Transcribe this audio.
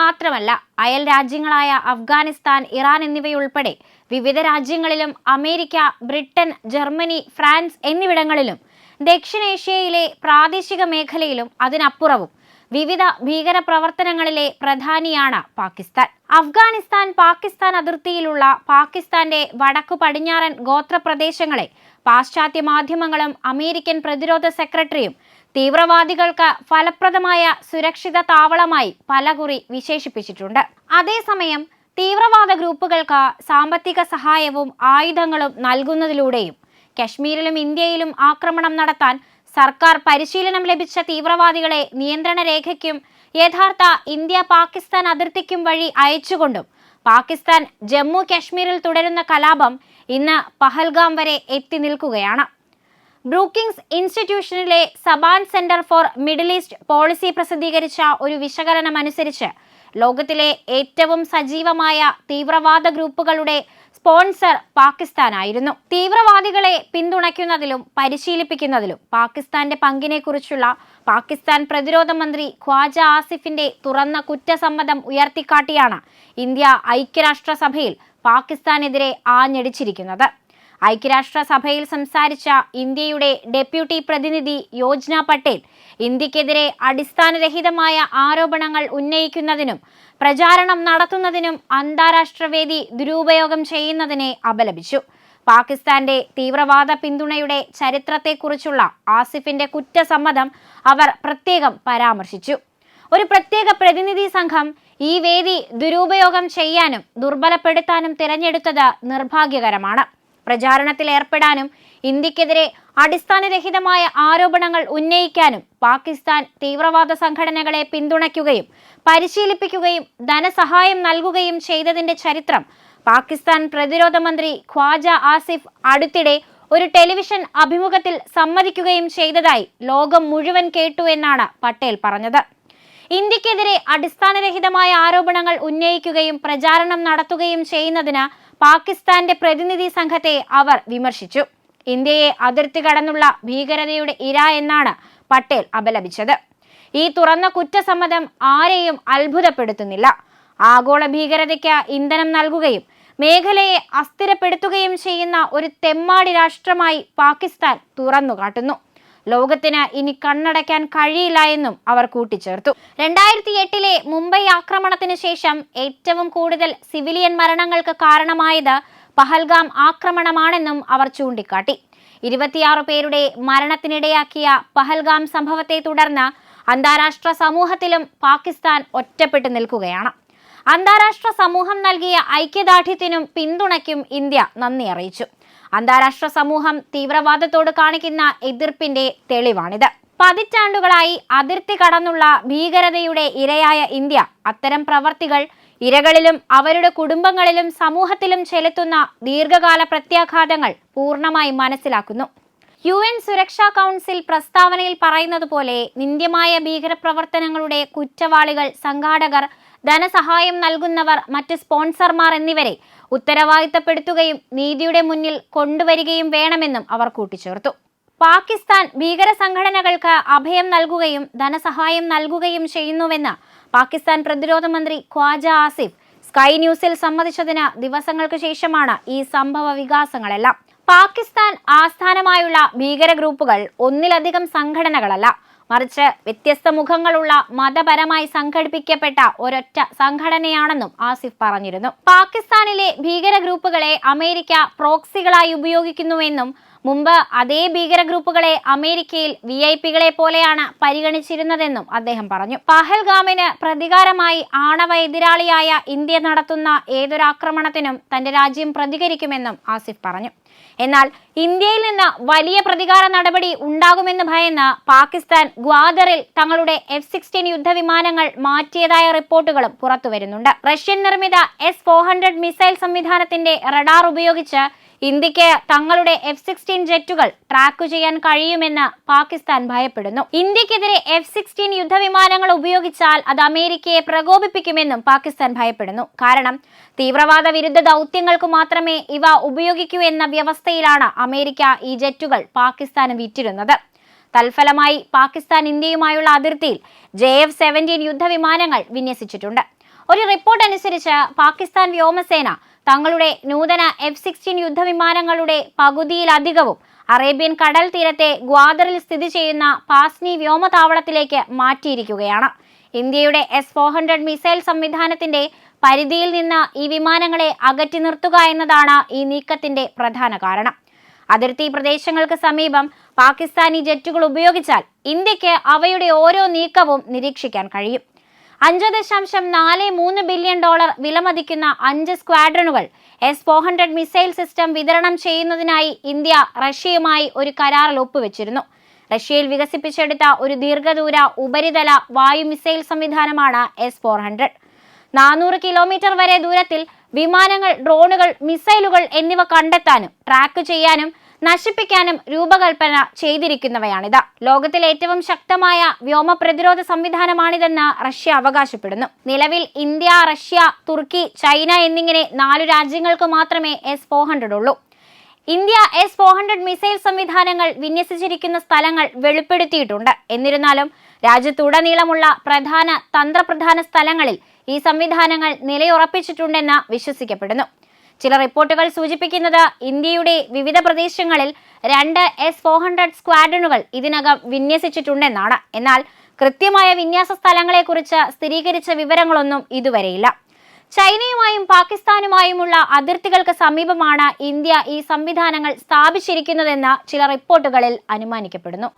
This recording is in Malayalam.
മാത്രമല്ല അയൽ രാജ്യങ്ങളായ അഫ്ഗാനിസ്ഥാൻ ഇറാൻ എന്നിവയുൾപ്പെടെ വിവിധ രാജ്യങ്ങളിലും അമേരിക്ക ബ്രിട്ടൻ ജർമ്മനി ഫ്രാൻസ് എന്നിവിടങ്ങളിലും ദക്ഷിണേഷ്യയിലെ പ്രാദേശിക മേഖലയിലും അതിനപ്പുറവും വിവിധ ഭീകര പ്രവർത്തനങ്ങളിലെ പ്രധാനിയാണ് പാകിസ്ഥാൻ. അഫ്ഗാനിസ്ഥാൻ പാകിസ്ഥാൻ അതിർത്തിയിലുള്ള പാകിസ്ഥാന്റെ വടക്കു പടിഞ്ഞാറൻ ഗോത്രപ്രദേശങ്ങളെ പാശ്ചാത്യ മാധ്യമങ്ങളും അമേരിക്കൻ പ്രതിരോധ സെക്രട്ടറിയും തീവ്രവാദികൾക്ക് ഫലപ്രദമായ സുരക്ഷിത താവളമായി പലകുറി വിശേഷിപ്പിച്ചിട്ടുണ്ട്. അതേസമയം തീവ്രവാദ ഗ്രൂപ്പുകൾക്ക് സാമ്പത്തിക സഹായവും ആയുധങ്ങളും നൽകുന്നതിലൂടെയും കശ്മീരിലും ഇന്ത്യയിലും ആക്രമണം നടത്താൻ സർക്കാർ പരിശീലനം ലഭിച്ച തീവ്രവാദികളെ നിയന്ത്രണ രേഖയ്ക്കും യഥാർത്ഥ ഇന്ത്യ പാകിസ്ഥാൻ അതിർത്തിക്കും വഴി അയച്ചുകൊണ്ടും പാകിസ്ഥാൻ ജമ്മു കശ്മീരിൽ തുടരുന്ന കലാപം ഇന്ന് പഹൽഗാം വരെ എത്തി നിൽക്കുകയാണ്. Brookings ഇൻസ്റ്റിറ്റ്യൂഷനിലെ Saban Center for Middle East Policy പ്രസിദ്ധീകരിച്ച ഒരു വിശകലനം അനുസരിച്ച് ലോകത്തിലെ ഏറ്റവും സജീവമായ തീവ്രവാദ ഗ്രൂപ്പുകളുടെ സ്പോൺസർ പാകിസ്ഥാനായിരുന്നു. തീവ്രവാദികളെ പിന്തുണയ്ക്കുന്നതിലും പരിശീലിപ്പിക്കുന്നതിലും പാകിസ്ഥാന്റെ പങ്കിനെക്കുറിച്ചുള്ള പാകിസ്ഥാൻ പ്രതിരോധ മന്ത്രി ഖ്വാജ ആസിഫിന്റെ തുറന്ന കുറ്റസമ്മതം ഉയർത്തിക്കാട്ടിയാണ് ഇന്ത്യ ഐക്യരാഷ്ട്രസഭയിൽ പാകിസ്ഥാനെതിരെ ആഞ്ഞടിച്ചിരിക്കുന്നത്. ഐക്യരാഷ്ട്രസഭയിൽ സംസാരിച്ച ഇന്ത്യയുടെ ഡെപ്യൂട്ടി പ്രതിനിധി യോജ്ന പട്ടേൽ ഇന്ത്യക്കെതിരെ അടിസ്ഥാനരഹിതമായ ആരോപണങ്ങൾ ഉന്നയിക്കുന്നതിനും പ്രചാരണം നടത്തുന്നതിനും അന്താരാഷ്ട്ര വേദി ദുരുപയോഗം ചെയ്യുന്നതിനെ അപലപിച്ചു. പാകിസ്ഥാന്റെ തീവ്രവാദ പിന്തുണയുടെ ചരിത്രത്തെക്കുറിച്ചുള്ള ആസിഫിന്റെ കുറ്റസമ്മതം അവർ പ്രത്യേകം പരാമർശിച്ചു. ഒരു പ്രത്യേക പ്രതിനിധി സംഘം ഈ വേദി ദുരുപയോഗം ചെയ്യാനും ദുർബലപ്പെടുത്താനും തിരഞ്ഞെടുത്തത് നിർഭാഗ്യകരമാണ്. പ്രചാരണത്തിൽ ഏർപ്പെടാനും ഇന്ത്യക്കെതിരെ അടിസ്ഥാനരഹിതമായ ആരോപണങ്ങൾ ഉന്നയിക്കാനും പാകിസ്ഥാൻ തീവ്രവാദ സംഘടനകളെ പിന്തുണയ്ക്കുകയും പരിശീലിപ്പിക്കുകയും ധനസഹായം നൽകുകയും ചെയ്തതിന്റെ ചരിത്രം പാകിസ്ഥാൻ പ്രതിരോധ മന്ത്രി ഖ്വാജ ആസിഫ് അടുത്തിടെ ഒരു ടെലിവിഷൻ അഭിമുഖത്തിൽ സമ്മതിക്കുകയും ചെയ്തതായി ലോകം മുഴുവൻ കേട്ടു എന്നാണ് പട്ടേൽ പറഞ്ഞത്. ഇന്ത്യക്കെതിരെ അടിസ്ഥാനരഹിതമായ ആരോപണങ്ങൾ ഉന്നയിക്കുകയും പ്രചാരണം നടത്തുകയും ചെയ്യുന്നതിന് പാകിസ്ഥാന്റെ പ്രതിനിധി സംഘത്തെ അവർ വിമർശിച്ചു. ഇന്ത്യയെ അതിർത്തി കടന്നുള്ള ഭീകരതയുടെ ഇര എന്നാണ് പട്ടേൽ അപലപിച്ചത്. ഈ തുറന്ന കുറ്റസമ്മതം ആരെയും അത്ഭുതപ്പെടുത്തുന്നില്ല. ആഗോള ഭീകരതയ്ക്ക് ഇന്ധനം നൽകുകയും മേഖലയെ അസ്ഥിരപ്പെടുത്തുകയും ചെയ്യുന്ന ഒരു തെമ്മാടി രാഷ്ട്രമായി പാകിസ്ഥാൻ തുറന്നു കാട്ടുന്നു ലോകത്തിന് ഇനി കണ്ണടയ്ക്കാൻ കഴിയില്ല എന്നും അവർ കൂട്ടിച്ചേർത്തു. രണ്ടായിരത്തി എട്ടിലെ മുംബൈ ആക്രമണത്തിന് ശേഷം ഏറ്റവും കൂടുതൽ സിവിലിയൻ മരണങ്ങൾക്ക് കാരണമായത് പഹൽഗാം ആക്രമണമാണെന്നും അവർ ചൂണ്ടിക്കാട്ടി. ഇരുപത്തിയാറ് പേരുടെ മരണത്തിനിടയാക്കിയ പഹൽഗാം സംഭവത്തെ തുടർന്ന് അന്താരാഷ്ട്ര സമൂഹത്തിലും പാകിസ്ഥാൻ ഒറ്റപ്പെട്ടു നിൽക്കുകയാണ്. അന്താരാഷ്ട്ര സമൂഹം നൽകിയ ഐക്യദാർഢ്യത്തിനും പിന്തുണയ്ക്കും ഇന്ത്യ നന്ദി അറിയിച്ചു. അന്താരാഷ്ട്ര സമൂഹം തീവ്രവാദത്തോട് കാണിക്കുന്ന എതിർപ്പിന്റെ തെളിവാണിത്. പതിറ്റാണ്ടുകളായി അതിർത്തി കടന്നുള്ള ഭീകരതയുടെ ഇരയായ ഇന്ത്യ അത്തരം പ്രവർത്തികൾ ഇരകളിലും അവരുടെ കുടുംബങ്ങളിലും സമൂഹത്തിലും ചെലുത്തുന്ന ദീർഘകാല പ്രത്യാഘാതങ്ങൾ പൂർണമായി മനസ്സിലാക്കുന്നു. യു എൻ സുരക്ഷാ കൗൺസിൽ പ്രസ്താവനയിൽ പറയുന്നത് പോലെ നിന്ദ്യമായ ഭീകരപ്രവർത്തനങ്ങളുടെ കുറ്റവാളികൾ സംഘാടകർ ധനസഹായം നൽകുന്നവർ മറ്റ് സ്പോൺസർമാർ എന്നിവരെ ഉത്തരവാദിത്തപ്പെടുത്തുകയും നീതിയുടെ മുന്നിൽ കൊണ്ടുവരികയും വേണമെന്നും അവർ കൂട്ടിച്ചേർത്തു. പാകിസ്ഥാൻ ഭീകര സംഘടനകൾക്ക് അഭയം നൽകുകയും ധനസഹായം നൽകുകയും ചെയ്യുന്നുവെന്ന് പാകിസ്ഥാൻ പ്രതിരോധ മന്ത്രി ഖ്വാജ ആസിഫ് സ്കൈ ന്യൂസിൽ സമ്മതിച്ചതിന് ദിവസങ്ങൾക്ക് ശേഷമാണ് ഈ സംഭവ വികാസങ്ങളെല്ലാം. പാകിസ്ഥാൻ ആസ്ഥാനമായുള്ള ഭീകര ഗ്രൂപ്പുകൾ ഒന്നിലധികം സംഘടനകളല്ല. മറിച്ച് വ്യത്യസ്ത മുഖങ്ങളുള്ള മതപരമായി സംഘടിപ്പിക്കപ്പെട്ട ഒരൊറ്റ സംഘടനയാണെന്നും ആസിഫ് പറഞ്ഞിരുന്നു. പാകിസ്ഥാനിലെ ഭീകര ഗ്രൂപ്പുകളെ അമേരിക്ക പ്രോക്സികളായി ഉപയോഗിക്കുന്നുവെന്നും മുമ്പ് അതേ ഭീകര ഗ്രൂപ്പുകളെ അമേരിക്കയിൽ വി ഐ പികളെ പോലെയാണ് പരിഗണിച്ചിരുന്നതെന്നും അദ്ദേഹം പറഞ്ഞു. പഹൽഗാമിന് പ്രതികാരമായി ആണവ എതിരാളിയായ ഇന്ത്യ നടത്തുന്ന ഏതൊരാക്രമണത്തിനും തന്റെ രാജ്യം പ്രതികരിക്കുമെന്നും ആസിഫ് പറഞ്ഞു. എന്നാൽ ഇന്ത്യയിൽ നിന്ന് വലിയ പ്രതികാര നടപടി ഉണ്ടാകുമെന്ന് ഭയന്ന് പാകിസ്ഥാൻ ഗ്വാദറിൽ തങ്ങളുടെ എഫ് സിക്സ്റ്റീൻ യുദ്ധവിമാനങ്ങൾ മാറ്റിയതായ റിപ്പോർട്ടുകളും പുറത്തുവരുന്നുണ്ട്. റഷ്യൻ നിർമ്മിത എസ് ഫോർ ഹൺഡ്രഡ് മിസൈൽ സംവിധാനത്തിന്റെ റഡാർ ഉപയോഗിച്ച് ഇന്ത്യയ്ക്ക് തങ്ങളുടെ എഫ് സിക്സ്റ്റീൻ ജെറ്റുകൾ ട്രാക്ക് ചെയ്യാൻ കഴിയുമെന്ന് പാകിസ്ഥാൻ ഭയപ്പെടുന്നു. ഇന്ത്യക്കെതിരെ എഫ് സിക്സ്റ്റീൻ യുദ്ധവിമാനങ്ങൾ ഉപയോഗിച്ചാൽ അത് അമേരിക്കയെ പ്രകോപിപ്പിക്കുമെന്നും പാകിസ്ഥാൻ ഭയപ്പെടുന്നു. കാരണം തീവ്രവാദ വിരുദ്ധ ദൗത്യങ്ങൾക്ക് മാത്രമേ ഇവ ഉപയോഗിക്കൂ എന്ന വ്യവസ്ഥയിലാണ് അമേരിക്ക ഈ ജെറ്റുകൾ പാകിസ്ഥാന് വിറ്റിരുന്നത്. തൽഫലമായി പാകിസ്ഥാൻ ഇന്ത്യയുമായുള്ള അതിർത്തിയിൽ ജെ എഫ് സെവന്റീൻ യുദ്ധവിമാനങ്ങൾ വിന്യസിച്ചിട്ടുണ്ട്. ഒരു റിപ്പോർട്ട് അനുസരിച്ച് പാകിസ്ഥാൻ വ്യോമസേന തങ്ങളുടെ നൂതന എഫ് സിക്സ്റ്റീൻ യുദ്ധവിമാനങ്ങളുടെ പകുതിയിലധികവും അറേബ്യൻ കടൽ തീരത്തെ ഗ്വാദറിൽ സ്ഥിതി ചെയ്യുന്ന പാസ്നി വ്യോമതാവളത്തിലേക്ക് മാറ്റിയിരിക്കുകയാണ്. ഇന്ത്യയുടെ എസ് ഫോർ ഹൺഡ്രഡ് മിസൈൽ സംവിധാനത്തിന്റെ പരിധിയിൽ നിന്ന് ഈ വിമാനങ്ങളെ അകറ്റി നിർത്തുക എന്നതാണ് ഈ നീക്കത്തിന്റെ പ്രധാന കാരണം. അതിർത്തി പ്രദേശങ്ങൾക്ക് സമീപം പാകിസ്ഥാനി ജെറ്റുകൾ ഉപയോഗിച്ചാൽ ഇന്ത്യയ്ക്ക് അവയുടെ ഓരോ നീക്കവും നിരീക്ഷിക്കാൻ കഴിയും. അഞ്ച് ദശാംശം നാല് മൂന്ന് ബില്യൺ ഡോളർ വിലമതിക്കുന്ന അഞ്ച് സ്ക്വാഡ്രണുകൾ S four hundred missile system വിതരണം ചെയ്യുന്നതിനായി ഇന്ത്യ റഷ്യയുമായി ഒരു കരാറിൽ ഒപ്പുവെച്ചിരുന്നു. റഷ്യയിൽ വികസിപ്പിച്ചെടുത്ത ഒരു ദീർഘദൂര ഉപരിതല വായു മിസൈൽ സംവിധാനമാണ് എസ് ഫോർ ഹൺഡ്രഡ്. നാനൂറ് കിലോമീറ്റർ വരെ ദൂരത്തിൽ വിമാനങ്ങൾ ഡ്രോണുകൾ മിസൈലുകൾ എന്നിവ കണ്ടെത്താനും ട്രാക്ക് ചെയ്യാനും നശിപ്പിക്കാനും രൂപകൽപ്പന ചെയ്തിരിക്കുന്നവയാണിത്. ലോകത്തിലെ ഏറ്റവും ശക്തമായ വ്യോമ പ്രതിരോധ സംവിധാനമാണിതെന്ന് റഷ്യ അവകാശപ്പെടുന്നു. നിലവിൽ ഇന്ത്യ റഷ്യ തുർക്കി ചൈന എന്നിങ്ങനെ നാലു രാജ്യങ്ങൾക്ക് മാത്രമേ എസ് ഫോർ ഹൺഡ്രഡ് ഉള്ളൂ. India S four hundred missile സംവിധാനങ്ങൾ വിന്യസിച്ചിരിക്കുന്ന സ്ഥലങ്ങൾ വെളിപ്പെടുത്തിയിട്ടുണ്ട്. എന്നിരുന്നാലും രാജ്യത്തുടനീളമുള്ള പ്രധാന തന്ത്രപ്രധാന സ്ഥലങ്ങളിൽ ഈ സംവിധാനങ്ങൾ നിലയുറപ്പിച്ചിട്ടുണ്ടെന്ന് വിശ്വസിക്കപ്പെടുന്നു. ചില റിപ്പോർട്ടുകൾ സൂചിപ്പിക്കുന്നത് ഇന്ത്യയുടെ വിവിധ പ്രദേശങ്ങളിൽ രണ്ട് എസ് ഫോർ ഹൺഡ്രഡ് സ്ക്വാഡ്രണുകൾ ഇതിനകം വിന്യസിച്ചിട്ടുണ്ടെന്നാണ്. എന്നാൽ കൃത്യമായ വിന്യാസ സ്ഥലങ്ങളെക്കുറിച്ച് സ്ഥിരീകരിച്ച വിവരങ്ങളൊന്നും ഇതുവരെയില്ല. ചൈനയുമായും പാകിസ്ഥാനുമായുമുള്ള അതിർത്തികൾക്ക് സമീപമാണ് ഇന്ത്യ ഈ സംവിധാനങ്ങൾ സ്ഥാപിച്ചിരിക്കുന്നതെന്ന് ചില റിപ്പോർട്ടുകളിൽ അനുമാനിക്കപ്പെടുന്നു.